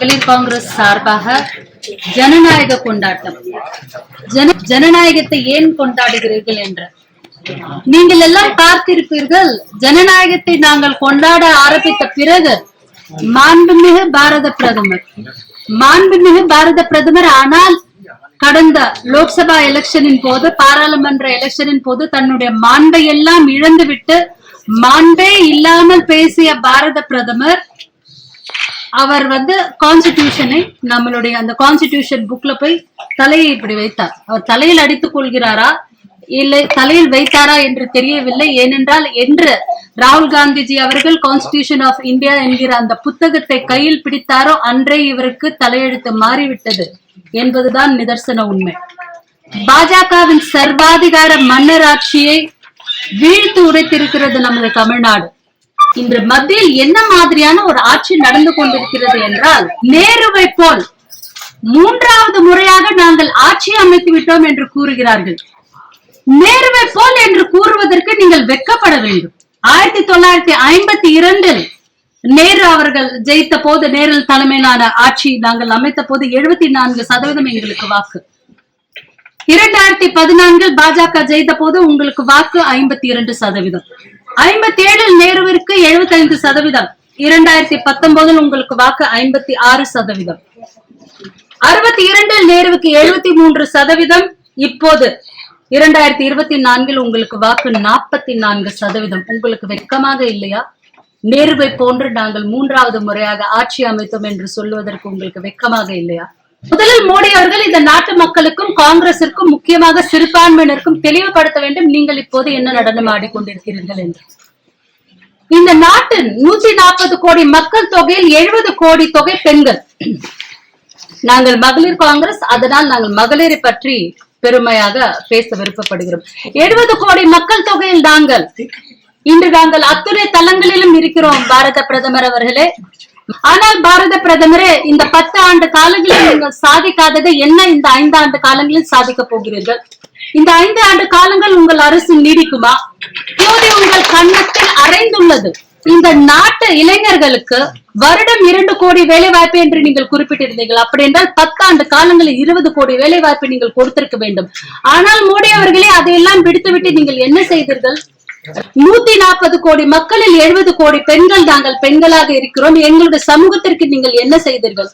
மகளிர் காங்கிரஸ் சார்பாக ஜனநாயக கொண்டாட்டம். ஜன ஜனநாயகத்தை ஏன் கொண்டாடுகிறீர்கள் என்று. நீங்கள் எல்லாம் பார்த்திருப்பீர்கள் ஜனநாயகத்தை நாங்கள் கொண்டாட ஆரம்பித்த பிறகு மாண்புமிகு பாரத பிரதமர். மாண்புமிகு பாரத பிரதமர் ஆனால் கடந்த லோக்சபா எலெக்ஷனின் போது பாராளுமன்ற எலெக்ஷனின் போது தன்னுடைய மாண்பை எல்லாம் இழந்துவிட்டு மாண்பே இல்லாமல் பேசிய பாரத பிரதமர் அவர் வந்து கான்ஸ்டிடியூஷனை நம்மளுடைய அந்த கான்ஸ்டிடியூஷன் புக்ல போய் தலையை இப்படி வைத்தார். அவர் தலையில் அடித்துக் கொள்கிறாரா? இல்லை தலையில் வைத்தாரா என்று தெரியவில்லை. ஏனென்றால் என்று ராகுல் காந்திஜி அவர்கள் கான்ஸ்டிடியூஷன் ஆஃப் இந்தியா என்கிற அந்த புத்தகத்தை கையில் பிடித்தாரோ அன்றே இவருக்கு தலையெழுத்து மாறிவிட்டது என்பதுதான் நிதர்சன உண்மை. பாஜகவின் சர்வாதிகார மன்னராட்சியை வீழ்த்து உடைத்திருக்கிறது நமது தமிழ்நாடு. இன்று மத்தியில் என்ன மாதிரியான ஒரு ஆட்சி நடந்து கொண்டிருக்கிறது என்றால் நேருவை போல் மூன்றாவது முறையாக நாங்கள் ஆட்சி அமைத்து விட்டோம் என்று கூறுகிறார்கள். நேருவை போல் என்று கூறுவதற்கு நீங்கள் வெக்கப்பட வேண்டும். ஆயிரத்தி தொள்ளாயிரத்தி ஐம்பத்தி இரண்டில் நேரு அவர்கள் ஜெயித்த போது நேரில் தலைமையிலான ஆட்சி நாங்கள் அமைத்த போது எழுபத்தி நான்கு சதவீதம் எங்களுக்கு வாக்கு. இரண்டாயிரத்தி பதினான்கில் பாஜக ஜெயித்த போது உங்களுக்கு வாக்கு ஐம்பத்தி இரண்டு சதவீதம். ஐம்பத்தி ஏழில் நேருவிற்கு எழுபத்தி ஐந்து சதவீதம். இரண்டாயிரத்தி பத்தொன்பதில் உங்களுக்கு வாக்கு ஐம்பத்தி ஆறு சதவீதம். அறுபத்தி இரண்டில் நேருவுக்கு எழுபத்தி மூன்று சதவீதம். இப்போது இரண்டாயிரத்தி இருபத்தி நான்கில் உங்களுக்கு வாக்கு நாற்பத்தி நான்கு சதவீதம். உங்களுக்கு வெட்கமாக இல்லையா? நேருவை போன்று நாங்கள் மூன்றாவது முறையாக ஆட்சி அமைத்தோம் என்று சொல்வதற்கு உங்களுக்கு வெட்கமாக இல்லையா? முதலில் மோடி அவர்கள் இந்த நாட்டு மக்களுக்கும் காங்கிரசிற்கும் முக்கியமாக சிறுபான்மையினருக்கும் தெளிவுபடுத்த வேண்டும். நீங்கள் இப்போது என்ன நடனம் ஆடிக்கொண்டிருக்கிறீர்கள் என்று. இந்த நாட்டின் நூற்றி நாற்பது கோடி மக்கள் தொகையில் எழுபது கோடி தொகை பெண்கள். நாங்கள் மகளிர் காங்கிரஸ் அதனால் நாங்கள் மகளிரை பற்றி பெருமையாக பேச விருப்பப்படுகிறோம். எழுபது கோடி மக்கள் தொகையில் நாங்கள் இன்று நாங்கள் அத்துணை தளங்களிலும் இருக்கிறோம் பாரத பிரதமர் அவர்களே. ஆனால் பாரத பிரதமரே இந்த பத்து ஆண்டு காலங்களில் நீங்கள் சாதிக்காதது என்ன? இந்த ஐந்து ஆண்டு காலங்களில் சாதிக்க போகிறீர்கள். இந்த ஐந்து ஆண்டு காலங்கள் உங்கள் அரசு நீடிக்குமா? போதை உங்கள் கண்ணத்தில் அரைந்துள்ளது. இந்த நாட்டு இளைஞர்களுக்கு வருடம் இரண்டு கோடி வேலை வாய்ப்பு என்று நீங்கள் குறிப்பிட்டிருந்தீர்கள். அப்படி என்றால் பத்தாண்டு காலங்களில் இருபது கோடி வேலை வாய்ப்பை நீங்கள் கொடுத்திருக்க வேண்டும். ஆனால் மோடி அவர்களே அதையெல்லாம் விடுத்துவிட்டு நீங்கள் என்ன செய்தீர்கள்? நூத்தி நாற்பது கோடி மக்களில் எழுபது கோடி பெண்கள் நாங்கள் பெண்களாக இருக்கிறோம். எங்களுடைய சமூகத்திற்கு நீங்கள் என்ன செய்தீர்கள்?